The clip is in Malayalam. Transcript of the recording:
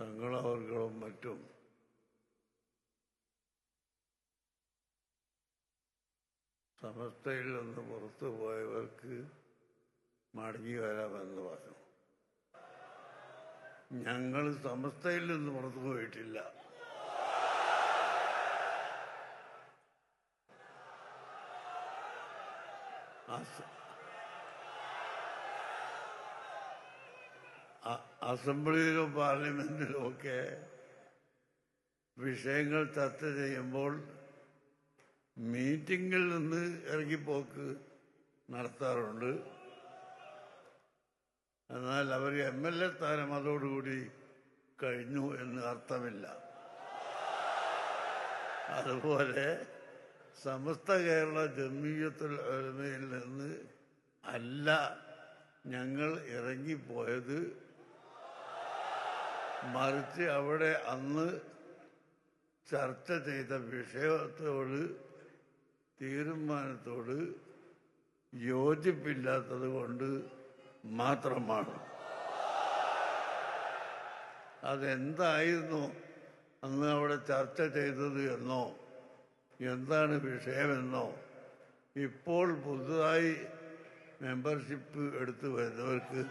തങ്ങളവർകളും മറ്റും. സമസ്തയിൽ നിന്ന് പുറത്തു പോയവർക്ക് മടങ്ങി വരാമെന്ന് പറഞ്ഞു. ഞങ്ങൾ സമസ്തയിൽ നിന്ന് പുറത്തു പോയിട്ടില്ല. അസ- അസംബ്ലിയിലും പാർലമെന്റിലും ഒക്കെ വിഷയങ്ങൾ ചർച്ച ചെയ്യുമ്പോൾ മീറ്റിംഗിൽ നിന്ന് ഇറങ്ങിപ്പോക്ക് നടത്താറുണ്ട്. എന്നാൽ അവർ എം എൽ എ സ്ഥാനം അതോടുകൂടി കഴിഞ്ഞു എന്ന് അർത്ഥമില്ല. അതുപോലെ സമസ്ത കേരള ജമീയത്തുൽ ഉലമയിൽ നിന്ന് അല്ല ഞങ്ങൾ ഇറങ്ങിപ്പോയത് മറിച്ച് അവിടെ അന്ന് ചർച്ച ചെയ്ത വിഷയത്തോട് തീരുമാനത്തോട് യോജിപ്പില്ലാത്തത് കൊണ്ട് മാത്രമാണ്. അതെന്തായിരുന്നു അന്ന് അവിടെ ചർച്ച ചെയ്തത് എന്നോ എന്താണ് വിഷയമെന്നോ ഇപ്പോൾ പുതുതായി മെമ്പർഷിപ്പ് എടുത്തു വരുന്നവർക്ക്